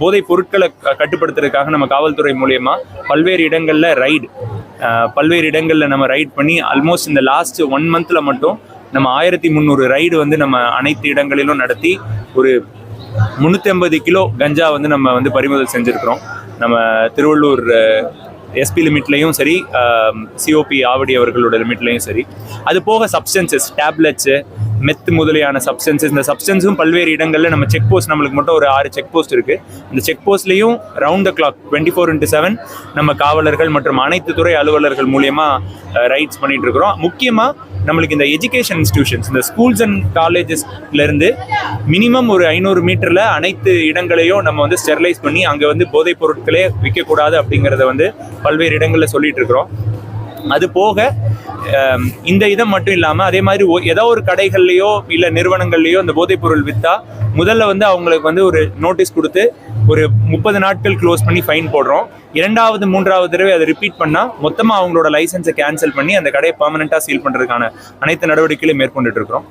போதைப் பொருட்களை க- கட்டுப்படுத்துறதுக்காக நம்ம காவல்துறை மூலயமா பல்வேறு இடங்களில் ரைடு பல்வேறு இடங்களில் நம்ம ரைட் பண்ணி ஆல்மோஸ்ட் இந்த லாஸ்ட் ஒன் மந்த்தில் மட்டும் நம்ம ஆயிரத்தி முந்நூறு ரைடு வந்து நம்ம அனைத்து இடங்களிலும் நடத்தி ஒரு முந்நூற்றி ஐம்பது கிலோ கஞ்சா வந்து நம்ம வந்து பறிமுதல் செஞ்சுருக்கிறோம். நம்ம திருவள்ளூர் எஸ்பி லிமிட்லேயும் சரி சிஓபி ஆவடி அவர்களோட லிமிட்லேயும் சரி. அது போக சப்ஸ்டன்சஸ் டேப்லெட்ஸு மெத் முதலியான சப்ஸ்டன்சஸ் இந்த சப்ஸ்டன்ஸும் பல்வேறு இடங்களில் நம்ம செக் போஸ்ட் நம்மளுக்கு மட்டும் ஒரு ஆறு செக் போஸ்ட் இருக்குது இந்த check போஸ்ட்லேயும் round the clock twenty four into seven நம்ம காவலர்கள் மற்றும் அனைத்து துறை அலுவலர்கள் மூலியமாக ரைட்ஸ் பண்ணிட்டு இருக்கிறோம். முக்கியமாக நம்மளுக்கு இந்த எஜுகேஷன் இன்ஸ்டியூஷன்ஸ் இந்த ஸ்கூல்ஸ் அண்ட் காலேஜஸ்லேருந்து மினிமம் ஒரு ஐநூறு மீட்டரில் அனைத்து இடங்களையும் நம்ம வந்து ஸ்டெர்லைஸ் பண்ணி அங்கே வந்து போதைப் பொருட்களே விற்கக்கூடாது அப்படிங்கிறத வந்து பல்வேறு இடங்களில் சொல்லிட்டு இருக்கிறோம். அது போக இந்த இதை மட்டும் இல்லாமல் அதே மாதிரி ஏதோ ஒரு கடைகள்லையோ இல்லை நிறுவனங்கள்லையோ இந்த போதைப்பொருள் விற்றா முதல்ல வந்து அவங்களுக்கு வந்து ஒரு நோட்டீஸ் கொடுத்து ஒரு முப்பது நாட்கள் க்ளோஸ் பண்ணி ஃபைன் போடுறோம். இரண்டாவது மூன்றாவது தடவை அதை ரிப்பீட் பண்ணால் மொத்தமாக அவங்களோட லைசன்ஸை கேன்சல் பண்ணி அந்த கடையை பர்மனெண்ட்டாக சீல் பண்ணுறதுக்கான அனைத்து நடவடிக்கைகளையும் மேற்கொண்டுட்டு இருக்கிறோம்.